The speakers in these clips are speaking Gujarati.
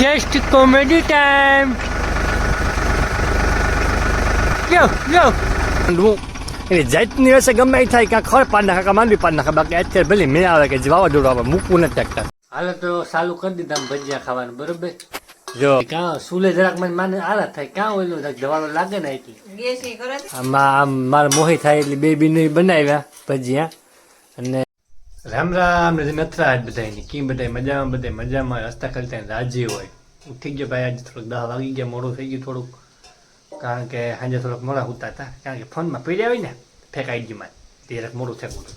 જસ્ટ કોમેડી ટાઈમ યો યો હું એની જાતની હશે ગમે એ થાય ક્યાંક ખર પાડ નાખે માંડવી પાડ નાખે બાકી અત્યારે ભલે મેં આવે કે જવા વાવાઝોડું આપણે મૂકવું નથી શકતા હાલો તો ચાલુ કરી દીધા આમ ભજીયા ખાવાનું બરોબર જો કાં સુલે જરાક મને માને આલા થાય કાં ઓલું થાય દવાનો લાગે ને એટલી ગેસ નહીં આમાં આમ મારા મોહી થાય એટલે બે બી બનાવ્યા ભજીયા અને રામ રામ ને નથરા આજ બધાની કી બધા મજામાં? બધા મજામાં. રસ્તા કરતા રાજી હોય. ઉઠી ગયો ભાઈ, આજે થોડુંક દહ વાગી ગયા, મોડું થઈ ગયું થોડુંક. કારણ કે સાંજે થોડોક મોડા હોતા હતા. કારણ કે ફોનમાં પીડ્યા હોય ને ફેંકાઈ ગયું માં જરાક મોડું થયું હતું.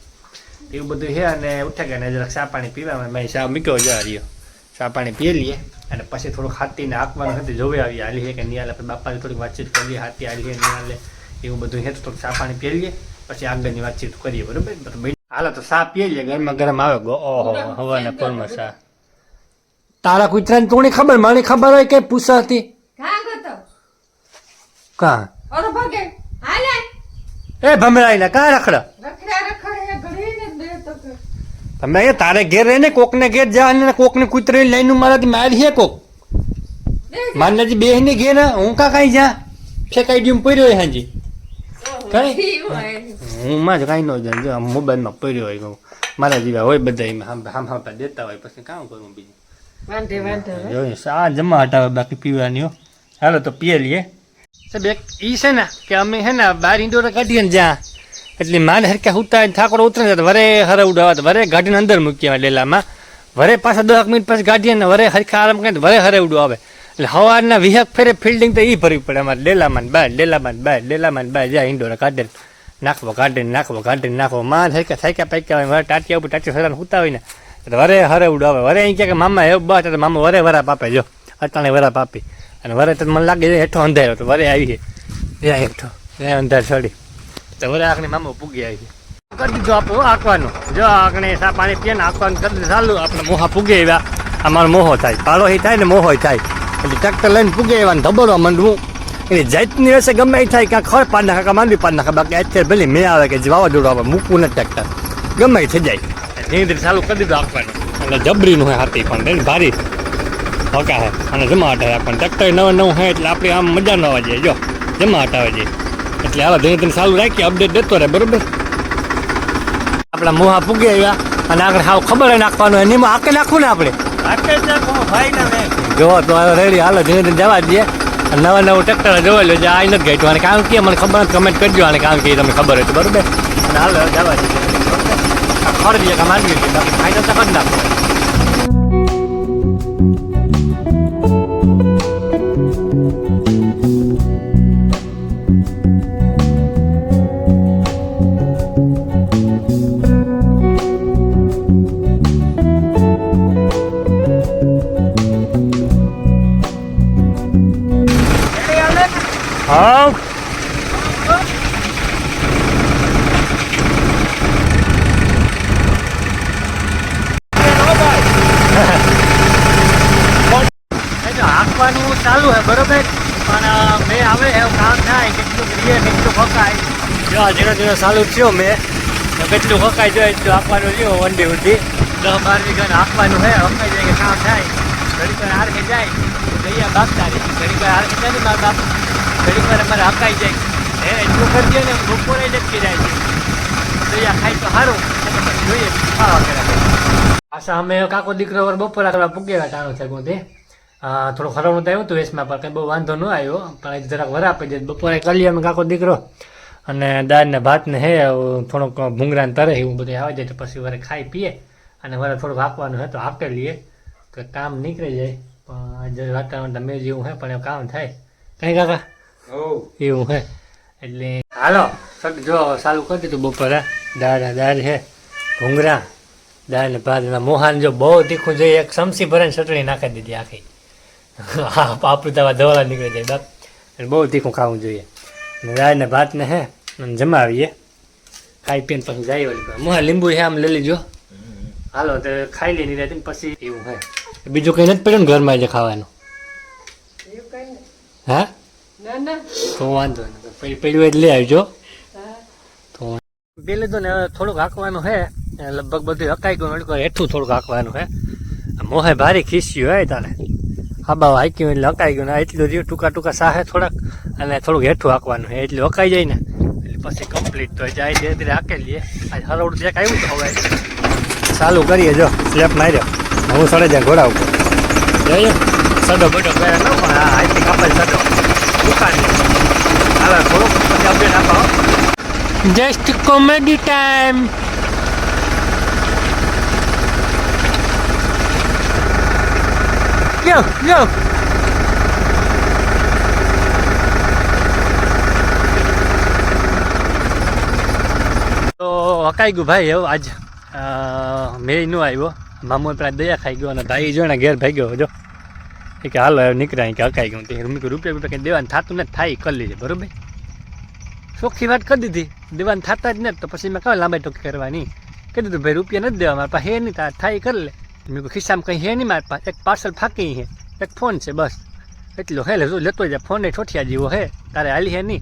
એવું બધું છે અને ઉઠ્યા ગયા જરાક ચા પાણી પીવા મેં ચા મૂક્યો જ રહ્યો. ચા પાણી પી લઈએ અને પછી થોડુંક હાથીને હાંકવાનું હતું, જોવે આવી હાલી છે કે નહીં હાલે. બાપાની થોડીક વાતચીત કરીએ, હાથી હાલી છે નહીં હાલે. એવું બધું છે તો થોડુંક ચા પાણી પી લઈએ. પછી આગળની વાતચીત કરીએ, બરોબર? હાલો તો સાપ પીએ છે? ગરમા ગરમ આવે. ગો ઓહો હવે પોરમાં ચા તારા કુતરાને તોણી ખબર? મને ખબર હોય કે પૂછા હતી કા? એ ભમરાઈને કાં રખડા? રખડા રખડે ઘડીને દે તો તમે એ તારે ઘેર રહીને કોકને ઘેર જા અને કોકને કૂતરી લઈને મારાથી મારી છે કોક? મારનાજી બે ને ઘેર હું કા કાંઈ જા? ફેંકાઈ ગયું પડ્યો હોય હાજી. હું માં જ કાંઈ ન જાણ જો મોબાઈલમાં પડ્યો હોય કહું મારા જેવા હોય બધા એમાં હામ હામ દેતા હોય. પછી કામ કરું બીજું? આ જમા હટાવે બાકી પીવાની હો. હાલો તો પીએ લઈએ. સાહેબ એક ઈ છે ને કે અમે ને બાર ઇન્ડોર કાઢીએ ને જ્યાં. એટલે માને હરખ્યા હુતા ઠાકોર ઉતરે ને વરે હરે ઉડાવત વરે ગાડીને અંદર મૂકીએ ડેલામાં વરે પાછા દસ મિનિટ પછી કાઢીએ ને વરે હરખા આરામ કરીને વરે હરે ઉડો આવે. એટલે સવારના વિહક ફેરે ફિલ્ડિંગ તો એ ભરવી પડે. અમારે ડેલામાં બાર ડેલામાં બાર ડેલામાં બાર જ્યાં ઇન્ડોર કાઢે નાખવો કાઢીને નાખવો કાઢીને નાખવો. માં થાય થાક્યા, પાક્યા હોય વરે ટાટિયા ઉપર ટાટિયા સડાને સૂતા હોય ને એટલે વરે હરે ઉડાવે વરે અહીં કે, મામા એવું બસ એટલે મામા, વરે વરા પાપે, જો. અટાણે વરા પાપી. અને વરે તો મને લાગે હેઠો અંધારો તો વરે આવી જાય હેઠો ત્યાં અંધાર ચડી તો વરે આખને મામા પૂગી આવી કરી દીધું આપણું આંકવાનું. જો આંકણે પાણી પીએ ને આંકવાનું કરી દીધું. ચાલુ, આપણે મોહા પૂગે આવ્યા. અમારો મોહો થાય. એ થાય ને મોહો થાય. એટલે ટ્રેક્ટર લઈને પૂગે ને ધબડવા માંડવું. એની જાતની હશે ગમે એ થાય ક્યાં ખર પાડ નાખે માંડવી પાડ નાખે. બાકી અત્યારે ભલે મેં આવે કે વાવાઝોડું આવે મૂકવું નથી ટ્રેક્ટર ગમે એ થઈ જાય. ધીરે ધીરે ચાલુ કરી દીધું આપવાનું એટલે જબરીનું હોય હાથી પણ એની ભારી. હકા હે અને જમાટ હટાવે પણ ટ્રેક્ટર નવા નવું હોય એટલે આપણે આમ મજા ન આવે જો જમાટ આવે છે એટલે આવા ધીરે ધીરે ચાલુ રાખીએ અપડેટ દેતો રહે બરોબર? આપણા મોહા પૂગી આવ્યા અને આગળ હાવ ખબર નાખવાનું એમાં આકે નાખવું ને આપણે જો, તો રેડી, હાલો ધીરે ધીરે જવા અને નવા નવું ટ્રેક્ટર જોવા લો આ નથી ગાઈટું અને કામ કે મને ખબર કમેન્ટ કરજો અને કામ કે તમને ખબર હોય તો, બરોબર? અને હાલો, જવા દઈએ ખરી દઈએ કે માંગી દઈએ ફાયદો તો હા એ હાંકવાનું ચાલુ છે બરોબર? પણ મેં આવે એવું કામ થાય કેટલું કરીએ કેટલું ફકાય જો ધીરે ધીરે ચાલુ થયો મેં. કેટલું ફકાય જો એટલું આપવાનું રહ્યો વંડી ઉંડી દસ બાર વીઘાને આપવાનું હે હકાઈ જાય કે કામ થાય. ઘડી પર હાર જાય જઈએ બાપ તારી. ઘડી પર હાર જાય ને બાપ. ઘડી વાર અમારે હકાઈ જાય. હે, એટલું કરી દે ને બપોરે જ અટકી જાય છે. દયા ખાય તો સારું તો જોઈએ. ખાવા કરે પાછા અમે કાકો દીકરો બપોરા કરવા પૂગેલા ટાણો છે ગોંધે. થોડું ખરવાનું થયું હતું એસમાં પણ કંઈ બહુ વાંધો ન આવ્યો. પણ જરાક વરા આપી દે. બપોરે કરી અમે કાકો દીકરો અને દાળને ભાતને હે થોડોક ભૂંગળા તરે એવું બધું આવી જાય તો પછી વરે ખાઈ પીએ. અને વરે થોડુંક હાંકવાનું હે તો આપી લઈએ. તો કામ નીકળી જાય. પણ આજે વાતાવરણ મેં જેવું હે, પણ કામ થાય. કઈ કાકા? એવું હે? એટલે હાલો સર જો ચાલુ કરી દીધું બપોરે. દાળ દાળ છે ભૂંગળા દાળ ને ભાત મોહાન જો બહુ તીખું જોઈએ એક સમસી ભરાઈને ચટણી નાખી દીધી આખી. હા આપણું તવા ધોળા નીકળી જાય બાપ. એટલે બહુ તીખું ખાવું જોઈએ. ને દાળ ને ભાત ને હે અને જમાવીએ. ખાઈ પીને પછી જાય વળી. મોહા લીંબુ છે આમ લઈ લીજો. હાલો તો ખાઈ લઈ લીધા પછી એવું હે. બીજું કંઈ નથી પડ્યું ને ઘરમાં જે ખાવાનું? એવું હા? તો વાંધો નહીં પડ્યું એટલે લઈ આવજો. તો બે તો ને થોડુંક હાંકવાનું છે લગભગ બધું હકાઈ ગયું એટલે હેઠું થોડુંક હાંકવાનું છે મોહે ભારી ખીસ્યું હોય તારે. હાબા હાંક્યું એટલે હકાઈ ગયું એટલું રહ્યું ટૂંકા ટૂંકા સાહે થોડાક. અને થોડુંક હેઠું હાંકવાનું છે એટલે હકાઈ જાય ને. એટલે પછી કમ્પ્લીટ તો જાય ધીરે ધીરે હાંકી લઈએ આજ હરોડ ચેક આવ્યું તો હવે ચાલુ કરીએ જો સ્લેપ માર્યો. હું સડે જાય ઘોડા ઉપર. જોઈએ. સડો બડો પહેરે ન પણ આ હાઈથી કાપડ સડો. દુકાન. હાલો થોડુંક પછી અપડેટ આપો. જસ્ટ કોમેડી ટાઈમ લ્યો લ્યો. તો હકાઈ ગયું ભાઈ એવું આજ મેં નો આવ્યો. મામો પેલા દયા ખાઈ ગયો અને ભાઈ જો ને ઘેર ભાઈ ગયો જો. એ કે હાલ નીકળ્યા કે હકાઈ ગયું. તે રૂપિયા રૂપિયા કંઈ દેવાનું થતું નથી, થાય કરી લેજે, બરોબર? ચોખ્ખી વાત કરી દીધી. દેવાનું થતા જ નથી, તો પછી મેં કહ્યું લાંબા ટોકી કરવાની. કહી દીધું ભાઈ, રૂપિયા નથી દેવા, મારા પાસે હે નહીં થાય કરી લે. મેં કહું ખિસ્સામાં કંઈ હે નહીં, મારા પાસે, એક પાર્સલ ફાંકી હે, એક ફોન છે, બસ. એટલો હે લે, જો લેતો જાય ફોન એ ઠોઠિયા જેવો હે, તારે હાલી હે નહીં.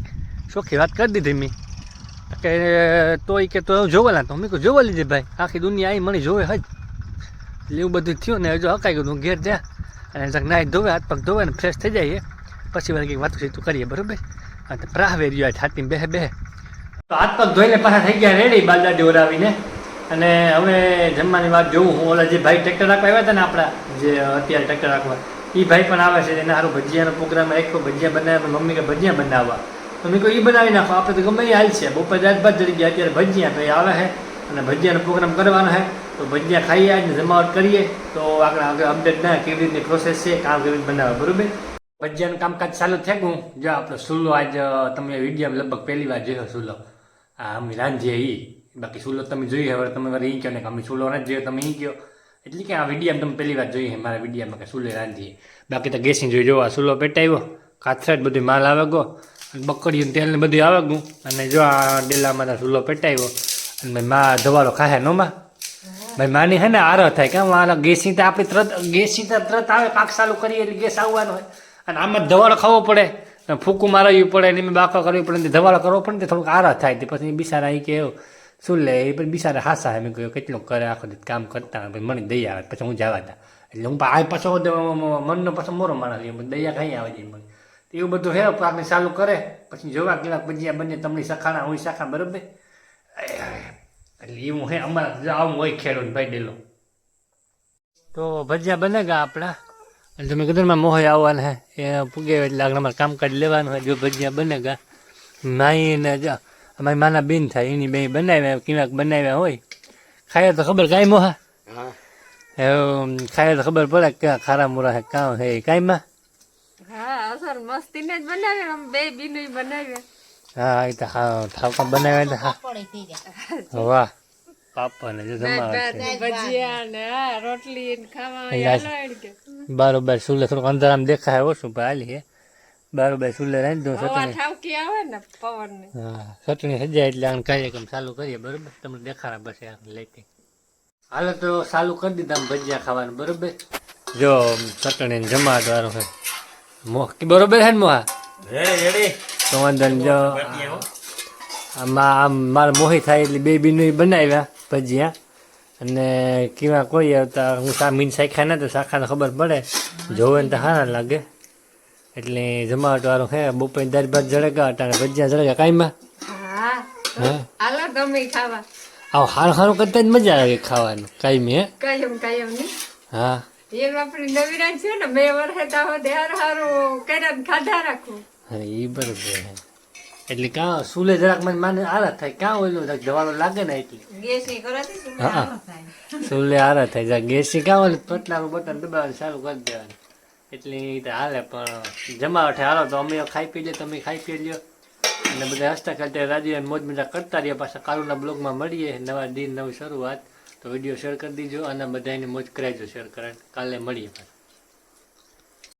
ચોખ્ખી વાત કરી દીધી મેં. કે તોય કે, તો જોવા ના તો મેં કહું જોવા લીધે ભાઈ, આખી દુનિયા આવી મને જોવે હજ. એટલે એવું બધું થયું ને, હજુ હકાઈ ગયું ઘેર જા. અને જરાક નાહી ધોવે, હાથ પગ ધોવે ને ફ્રેશ થઈ જાય પછી વાર કંઈક વાતું સીતું કરીએ, બરોબર? અને પ્રાહવે રહ્યો છાતી બેહે બેહે. તો હાથ પગ ધોઈને પાછા થઈ ગયા રેડી બાલદાદી ઓરાવીને. અને હવે જમવાની વાત જોઉં હું, ઓલા જે ભાઈ ટ્રેક્ટર રાખવા આવ્યા હતા ને આપણા, જે અત્યારે ટ્રેક્ટર રાખવા એ ભાઈ પણ આવે છે, એના સારું ભજીયાનો પ્રોગ્રામ રાખ્યો, ભજીયા બનાવ્યા મમ્મી કે ભજીયા બનાવવા. તો મેં કહ્યું એ બનાવી નાખો, આપણે તો ગમે એ હાલ છે. બપોર રાત ભાત જરી ગયા, અત્યારે ભજીયા તો એ આવે છે અને ભજીયાનો પ્રોગ્રામ કરવાનો છે તો ભજીયા ખાઈએ અને જમાવટ કરીએ, તો આગળ આગળ અપડેટ ના કેવી રીતની પ્રોસેસ છે, કામ કેવી રીતે બનાવે, બરોબર? ભજીયાનું કામકાજ ચાલુ થઈ ગયું. જો આપણો સુલો આજ તમે વીડિયો લગભગ પહેલી વાર જોયો સુલો. આ અમે રાંધીએ એ બાકી સુલો તમે જોઈ હવે તમે વાર એ કહો ને અમે સુલો નથી જોયો, તમે એ કહો એટલે કે આ વીડિયો તમે પહેલી વાર જોઈએ મારા વિડીયામાં કે સુલે રાંધીએ. બાકી તો ગેસની જોઈ જોવા સુલો પેટાવ્યો. કાથરાટ બધું માલ આવે ગયો. બકડીયું તેલ ને બધું આવે ગયું. અને જો આ ડેલામાં સુલ્લો સુલો પેટાવ્યો. અને મા ધવાડો ખાહે નો માં ભાઈ, માની હે ને આરો થાય કે મારા ગેસની તો આપણે તરત ગેસની તો તરત આવે, પાક ચાલુ કરીએ એટલે ગેસ આવવાનો હોય અને આમાં જ ધવાડો ખાવો પડે ફૂકું મારવી પડે, ને મેં બાકો કરવી પડે, ને ધવાડો કરવો પડે ને થોડુંક આરા થાય તે પછી બિસારા એ કે, શું લે એ પછી બિસારા હાસા મેં કહ્યું કેટલું કરે આખો કામ કરતા હોય. પછી મને દયા આવે, પછી હું જવા દા એટલે હું આ પાછો મનનો પાછો મોરો માણસ. દયા ખાઈ આવે છે મને એવું બધું હે આપણે ચાલુ કરે, પછી જોવા કેવા ભજીયા બંને, તમને સખાણા હું શાખા બરોબર એટલે એવું હે અમારા જો આવું હોય ખેડૂત ભાઈ ડેલો. તો ભજીયા બને ગયા આપણા? અને તમે કીધું મારા મોહે આવવાના હે. એ પૂગે એટલે આગળ અમારે કામકાજ લેવાનું હોય જો ભજીયા બને ગયા માઈ ને જો અમારી માના બેન થાય એની બે બનાવ્યા કિવાક બનાવ્યા હોય. ખાય તો ખબર કાંઈ મોહા? ખાય તો ખબર પડે કે ખારા મોરા હે કાં હે કાંઈ માં? હા અસર મસ્તી ને જ બનાવ્યા બે બીનું બનાવે હા એ તો હા ઠાવકા બનાવ્યા હા. વાહ પાપા ને જો જમાવે છે. ભજીયા ને રોટલી ખાવા બારોબાર સુલે થોડુંક અંધારામાં દેખાય ઓછું પણ હાલી હે બારોબાર સુલે રાંધી દઉં આવે ને પવન હા ચટણી સજાય એટલે આને કાર્યક્રમ ચાલુ કરીએ બરોબર? તમને દેખાડા બસ આ લેતી. હાલો તો ચાલુ કરી દીધા ભજીયા ખાવાનું બરોબર? જો ચટણી જમા છે મોહ બરોબર છે ને મોહા? તો વાંધો જો આમાં આમ મારા મોહી થાય એટલે બે બીનું બનાવ્યા ભજીયા. અને કેવા કોઈ આવતા હું સા મીન શાખા ના તો શાખાને ખબર પડે. જોવે ને તો સારા લાગે. એટલે જમાવટ વાળું હે બપોર દાળ ભાત જળેગા અટાણે ભજીયા જળગા કાંઈમાં હા હે? હારું તમે ખાવા. આવું સારું સારું કરતા જ મજા આવે ખાવાનું કાંઈ હે? કાયમ કાયમ હા. એમ આપણી નવીરાજ છે ને બે વર્ષે હારું હારું કર્યા ખાધા રાખું. હા એ બરોબર એટલે કાં સુલે જરાક મને માને આરા થાય. કાં ઓલું દવાનો લાગે ને એટલે? ગેસ કરાતી હા સુલે આરા થાય. જરાક ગેસની કાં ઓલું પટલાનું બટન દબાવવાનું ચાલુ કરી દેવાનું. એટલે એ હાલે પણ જમાવટે હાલો તો અમે ખાઈ પી લે તમે ખાઈ પી લ્યો. અને બધા હસતા કરતા રાજી મોજ મજા કરતા રહ્યા. પાછા કાલુના બ્લોગમાં મળીએ. નવા દિન નવી શરૂઆત. તો વીડિયો શેર કરી દીજો અને બધાને મોજ કરાવજો શેર કરે કાલે મળીએ પાછા.